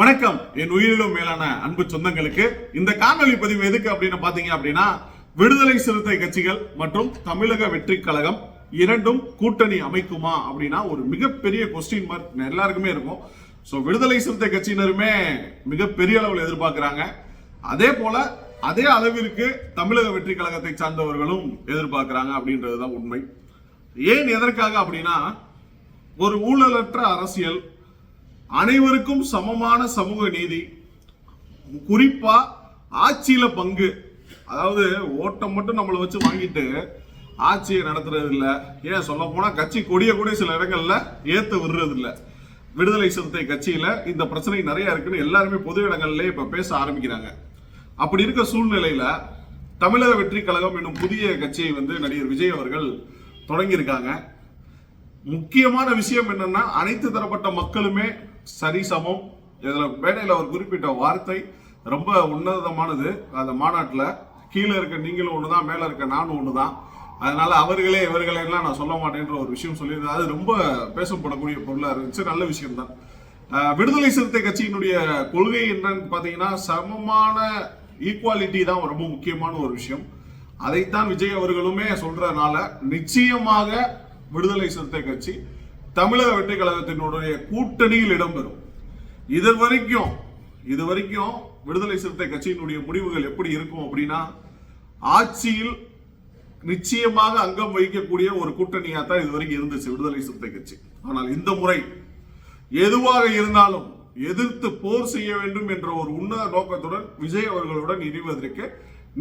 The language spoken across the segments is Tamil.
வணக்கம். என் உயிரிலும் மேலான அன்பு சொந்தங்களுக்கு இந்த காணொலி பதிவு எதுக்கு அப்படின்னு பாத்தீங்க அப்படின்னா விடுதலை சிறுத்தை கட்சிகள் மற்றும் தமிழக வெற்றி கழகம் இரண்டும் கூட்டணி அமைக்குமா அப்படின்னா ஒரு மிகப்பெரிய கொஸ்டின் மார்க் எல்லாருக்குமே இருக்கும். ஸோ விடுதலை சிறுத்தை கட்சியினருமே மிகப்பெரிய அளவில் எதிர்பார்க்கிறாங்க. அதே போல அதே அளவிற்கு தமிழக வெற்றி கழகத்தை சார்ந்தவர்களும் எதிர்பார்க்கிறாங்க அப்படின்றது தான் உண்மை. ஏன் எதற்காக அப்படின்னா ஒரு ஊழலற்ற அரசியல் அனைவருக்கும் சமமான சமூக நீதி. குறிப்பா ஆட்சியில பங்கு. அதாவது ஓட்டம் மட்டும் நம்மளை வச்சு வாங்கிட்டு ஆட்சியை நடத்துறது இல்ல ஏன் சொல்ல போனா கட்சி கொடிய கூட சில இடங்கள்ல ஏத்த விடுறது இல்ல விடுதலை சிறுத்தை கட்சியில இந்த பிரச்சனை நிறைய இருக்குன்னு எல்லாருமே பொது இடங்கள்லேயே இப்ப பேச ஆரம்பிக்கிறாங்க. அப்படி இருக்க சூழ்நிலையில தமிழக வெற்றி கழகம் என்னும் புதிய கட்சியை வந்து நடிகர் விஜய் அவர்கள் தொடங்கியிருக்காங்க. முக்கியமான விஷயம் என்னன்னா அனைத்து தரப்பட்ட மக்களுமே சரி சமம். இதில் மேடையில் அவர் குறிப்பிட்ட வார்த்தை ரொம்ப உன்னதமானது. அந்த மாநாட்டில் கீழே இருக்க நீங்களும் ஒன்று தான் மேலே இருக்க நானும் ஒன்று தான் அதனால அவர்களே இவர்களே எல்லாம் நான் சொல்ல மாட்டேன்ற ஒரு விஷயம் சொல்லியிருந்தேன். அது ரொம்ப பேசப்படக்கூடிய பொருளாக இருந்துச்சு. நல்ல விஷயம் தான் விடுதலை சிறுத்தை கட்சியினுடைய கொள்கை என்னன்னு பார்த்தீங்கன்னா சமமான ஈக்குவாலிட்டி தான் ரொம்ப முக்கியமான ஒரு விஷயம். அதைத்தான் விஜய் அவர்களுமே சொல்றதுனால நிச்சயமாக விடுதலை சிறுத்தை கட்சி தமிழக வெற்றி கழகத்தினுடைய கூட்டணியில் இடம்பெறும். இது வரைக்கும் இது வரைக்கும் விடுதலை சிறுத்தை கட்சியினுடைய முடிவுகள் எப்படி இருக்கும் அப்படின்னா ஆட்சியில் நிச்சயமாக அங்கம் வகிக்கக்கூடிய ஒரு கூட்டணியாக தான் இது வரைக்கும் இருந்துச்சு விடுதலை சிறுத்தை கட்சி. ஆனால் இந்த முறை எதுவாக இருந்தாலும் எதிர்த்து போர் செய்ய வேண்டும் என்ற ஒரு உன்னத நோக்கத்துடன் விஜய் அவர்களுடன் இணைவதற்கு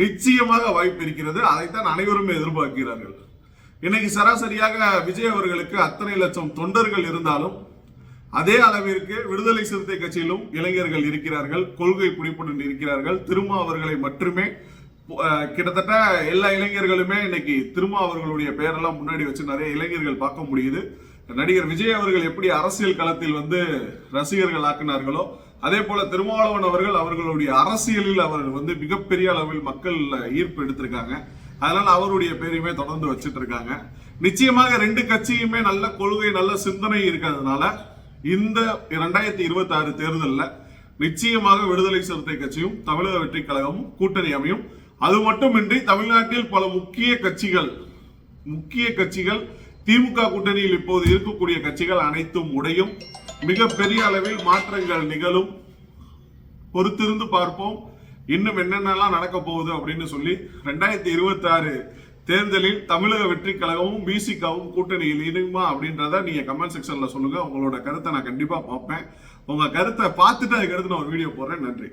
நிச்சயமாக வாய்ப்பு இருக்கிறது. அதைத்தான் அனைவரும் எதிர்பார்க்கிறார்கள். இன்னைக்கு சராசரியாக விஜய் அவர்களுக்கு அத்தனை லட்சம் தொண்டர்கள் இருந்தாலும் அதே அளவிற்கு விடுதலை சிறுத்தை கட்சியிலும் இளைஞர்கள் இருக்கிறார்கள் கொள்கை பிடிப்புடன் இருக்கிறார்கள். திருமா அவர்களை மட்டுமே கிட்டத்தட்ட எல்லா இளைஞர்களுமே இன்னைக்கு திருமா அவர்களுடைய பெயரெல்லாம் முன்னாடி வச்சு நிறைய இளைஞர்கள் பார்க்க முடியுது. நடிகர் விஜய் அவர்கள் எப்படி அரசியல் களத்தில் வந்து ரசிகர்கள் ஆக்கினார்களோ அதே போல திருமாவளவன் அவர்கள் அவர்களுடைய அரசியலில் அவர்கள் வந்து மிகப்பெரிய அளவில் மக்கள் ஈர்ப்பு எடுத்திருக்காங்க. அதனால அவருடைய பேரையுமே தொடர்ந்து வச்சிட்டு இருக்காங்க நிச்சயமாக ரெண்டு கட்சியுமே நல்ல கொள்கை நல்ல சிந்தனை இருக்கிறதுனால இந்த இரண்டாயிரத்தி இருபத்தி ஆறு தேர்தலில் நிச்சயமாக விடுதலை சிறுத்தை கட்சியும் தமிழக வெற்றி கழகமும் கூட்டணி அமையும். அது மட்டுமின்றி தமிழ்நாட்டில் பல முக்கிய கட்சிகள் முக்கிய கட்சிகள் திமுக கூட்டணியில் இப்போது இருக்கக்கூடிய கட்சிகள் அனைத்தும் உடையும். மிகப்பெரிய அளவில் மாற்றங்கள் நிகழும். பொறுத்திருந்து பார்ப்போம். இன்னும் என்னென்னலாம் நடக்க போகுது அப்படின்னு சொல்லி ரெண்டாயிரத்தி இருபத்தி ஆறு தேர்தலில் தமிழக வெற்றி கழகமும் பிசிகாவும் கூட்டணியில் இணையுமா அப்படின்றத நீங்கள் கமெண்ட் செக்ஷனில் சொல்லுங்கள் உங்களோட கருத்தை நான் கண்டிப்பாக பார்ப்பேன். உங்கள் கருத்தை பார்த்துட்டு அதுக்கடுத்து நான் ஒரு வீடியோ போடுறேன். நன்றி.